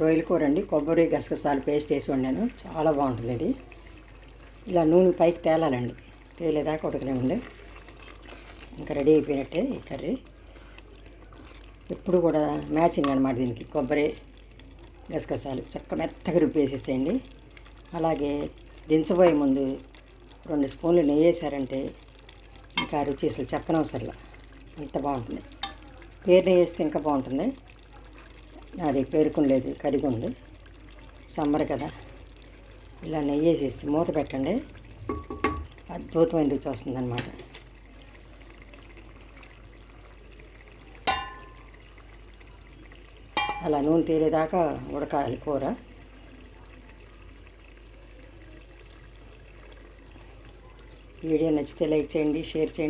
రొయ్యల కూర అండి. కొబ్బరి గసగసాలు పేస్ట్ వేసి వండాను. చాలా బాగుంటుంది ఇది ఇలా నూనె పైకి తేలాలండి. తేలేదాకా ఉడకలేముంది ఇంకా రెడీ అయిపోయినట్టే ఈ కర్రీ. ఎప్పుడు కూడా మ్యాచింగ్ అనమాట దీనికి. కొబ్బరి గసగసాలు చక్క మెత్తగా రుబ్బేసేసేయండి. అలాగే దించబోయే ముందు రెండు స్పూన్లు నెయ్యి వేసారంటే ఇంకా రుచి అసలు చెప్పనవసరంలా. అంత బాగుంటుంది. పేరు నెయ్యి వేస్తే ఇంకా బాగుంటుంది. నాది పేరుకునలేదు కరిగి ఉంది సమ్మర్ కదా. ఇలా నెయ్యి వేసేసి మూత పెట్టండి. అద్భుతమైన రుచి వస్తుందన్నమాట. అలా నూనె తేలేదాకా ఉడకాలి కూర. వీడియో నచ్చితే లైక్ చేయండి షేర్ చేయండి.